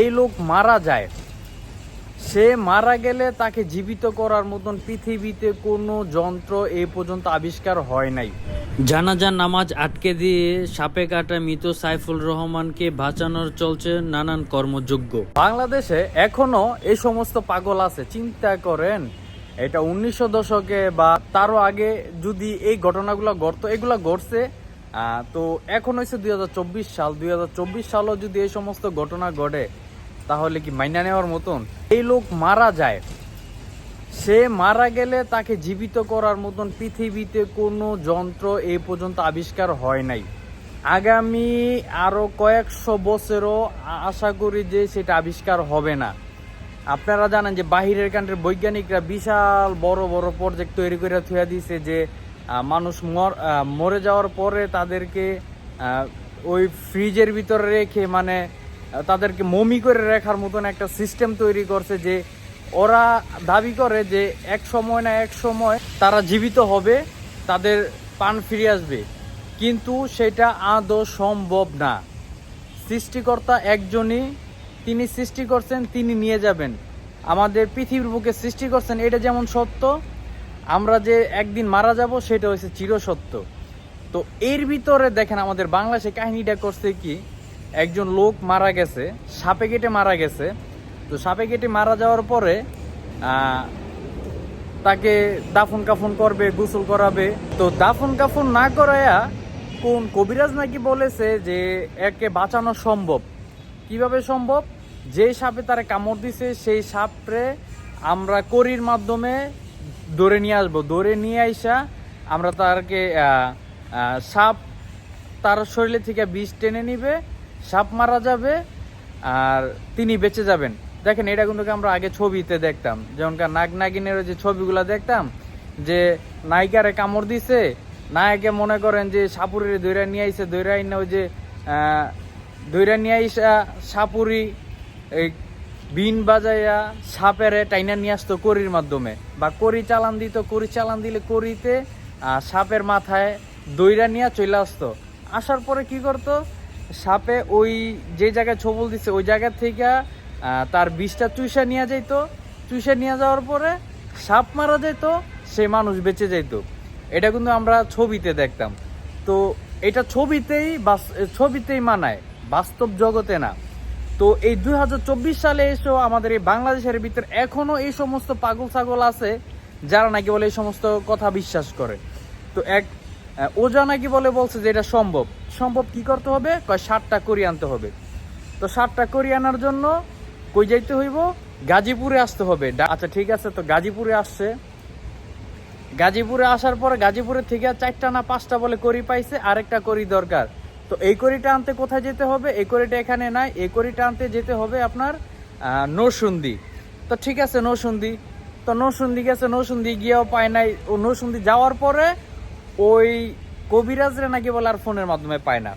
এই লোক মারা যায়। সে মারা গেলে তাকে জীবিত করার মতন পৃথিবীতে কোনো যন্ত্র এ পর্যন্ত আবিষ্কার হয় নাই। জানাজার নামাজ আটকে দিয়ে সাপে কাটা মৃত সাইফুল রহমানকে বাঁচানোর চলছে নানান কর্মযোগ্য বাংলাদেশে এখনও এই সমস্ত পাগল আছে। চিন্তা করেন এটা উনিশশো দশকে বা তারও আগে যদি এই ঘটনাগুলো ঘটতো এগুলো ঘটছে তো এখন হয়েছে দুই হাজার চব্বিশ সাল। দুই সালও যদি এই সমস্ত ঘটনা ঘটে তাহলে কি মাইনা নেওয়ার মতন? এই লোক মারা যায়। সে মারা গেলে তাকে জীবিত করার মতন পৃথিবীতে কোনো যন্ত্র এই পর্যন্ত আবিষ্কার হয় নাই। আগামী আরও কয়েকশো বছরও আশা করি যে সেটা আবিষ্কার হবে না। আপনারা জানেন যে বাহিরের কান্ট্রির বৈজ্ঞানিকরা বিশাল বড় বড় প্রজেক্ট তৈরি করে থুয়া দিয়েছে যে মানুষ মর- যাওয়ার পরে তাদেরকে ওই ফ্রিজের ভিতরে রেখে মানে তাদেরকে মমি করে রাখার মতন একটা সিস্টেম তৈরি করছে যে ওরা দাবি করে যে এক সময় না এক সময় তারা জীবিত হবে, তাদের পান ফিরে আসবে। কিন্তু সেটা আদৌ সম্ভব না। সৃষ্টিকর্তা একজনই, তিনি সৃষ্টি করছেন, তিনি নিয়ে যাবেন। আমাদের পৃথিবীর বুকে সৃষ্টি করছেন, এটা যেমন সত্য, আমরা যে একদিন মারা যাব, সেটা হচ্ছে চিরসত্য। তো এর ভিতরে দেখেন আমাদের বাংলাদেশে কাহিনীটা করছে কি একজন লোক মারা গেছে, সাপে কেটে মারা গেছে। তো সাপে কেটে মারা যাওয়ার পরে তাকে দাফন কাফন করবে, গোসল করাবে। তো দাফন কাফন না করায়া কোন কবিরাজ নাকি বলেছে যে একে বাঁচানো সম্ভব? কীভাবে সম্ভব? যে সাপে তারা কামড় দিছে, সেই সাপরে আমরা করির মাধ্যমে ধরে নিয়ে আসব। ধরে নিয়ে আইসা আমরা তারকে সাপ তার শরীরে থেকে বিষ টেনে নিবে সাপ মারা যাবে আর তিনি বেঁচে যাবেন। দেখেন, এটা কিন্তু আমরা আগে ছবিতে দেখতাম। যেমনকার নাগ নাগিনের যে ছবিগুলো দেখতাম, যে নায়িকারে কামড় দিছে, নায়কে মনে করেন যে সাপুরের দৈরা নিয়ে আইসে দৈরা আইনা ওই যে দৈরা নিয়ে আইসা সাপুরি বিন বাজাইয়া সাপেরে টাইনা নিয়ে আসতো করির মাধ্যমে। বা করি চালান দিত, করি চালান দিলে করিতে সাপের মাথায় দইরা নিয়ে চলে আসতো। আসার পরে কি করতো? সাপে ওই যে জায়গায় ছবল দিছে, ওই জায়গা থেকে তার বিষটা চুষা নিয়ে যাইতো। চুষে নিয়ে যাওয়ার পরে সাপ মারা যেত, সে মানুষ বেঁচে যেত এটা কিন্তু আমরা ছবিতে দেখতাম। তো এটা ছবিতেই ছবিতেই মানায়, বাস্তব জগতে না। তো এই দু হাজার চব্বিশ সালে এসেও আমাদের এই বাংলাদেশের ভিতরে এখনও এই সমস্ত পাগল ছাগল আছে, যারা নাকি বলে এই সমস্ত কথা বিশ্বাস করে। তো এক ওজা নাকি বলে বলছে যে এটা সম্ভব। সম্ভব কি করতে হবে? কয় ষাটটা করি আনতে হবে। তো ষাটটা করি আনার জন্য কই যাইতে হইব? গাজীপুরে আসতে হবে। আচ্ছা ঠিক আছে তো গাজীপুরে আসছে। গাজীপুরে আসার পরে গাজীপুরে থেকে চারটা না পাঁচটা বলে করি পাইছে আরেকটা করি দরকার। তো এই করিটা আনতে কোথায় যেতে হবে? এই করিটা এখানে নাই। এই করিটা আনতে যেতে হবে আপনার আহ, নরসুন্দি। তো ঠিক আছে নরসুন্দি। তো নরসুন্দি গেছে নৌসুন্দি গিয়েও পায় নাই। ও নরসুন্দি যাওয়ার পরে ওই কবিরাজরে নাকি বলে আর ফোনের মাধ্যমে পায় না।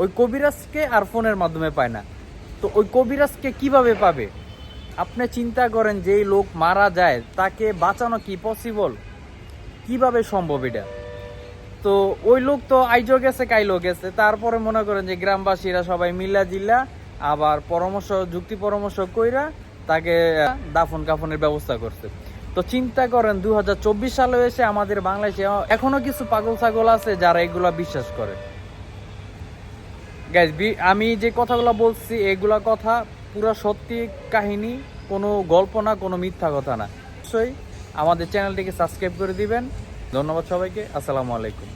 ওই কবিরাজকে আর ফোনের মাধ্যমে পায় না। তো ওই কবিরাজকে কীভাবে পাবে? আপনি চিন্তা করেন যে লোক মারা যায়, তাকে বাঁচানো কি পসিবল কীভাবে সম্ভব এটা? তো ওই লোক তো আইজো গেছে কাইলো গেছে। তারপরে মনে করেন যে গ্রামবাসীরা সবাই মিল্লা জিল্লা আবার পরামর্শ, যুক্তি পরামর্শ কইরা তাকে দাফন কাফনের ব্যবস্থা করছে। তো চিন্তা করেন দু হাজার চব্বিশ সালে এসে আমাদের বাংলাদেশে এখনও কিছু পাগল ছাগল আছে যারা এগুলা বিশ্বাস করে। গাইজ আমি যে কথাগুলো বলছি, এগুলা কথা পুরো সত্যি কাহিনী, কোনো গল্প না, কোনো মিথ্যা কথা না। অবশ্যই আমাদের চ্যানেলটিকে সাবস্ক্রাইব করে দিবেন। ধন্যবাদ সবাইকে। আসসালামু আলাইকুম।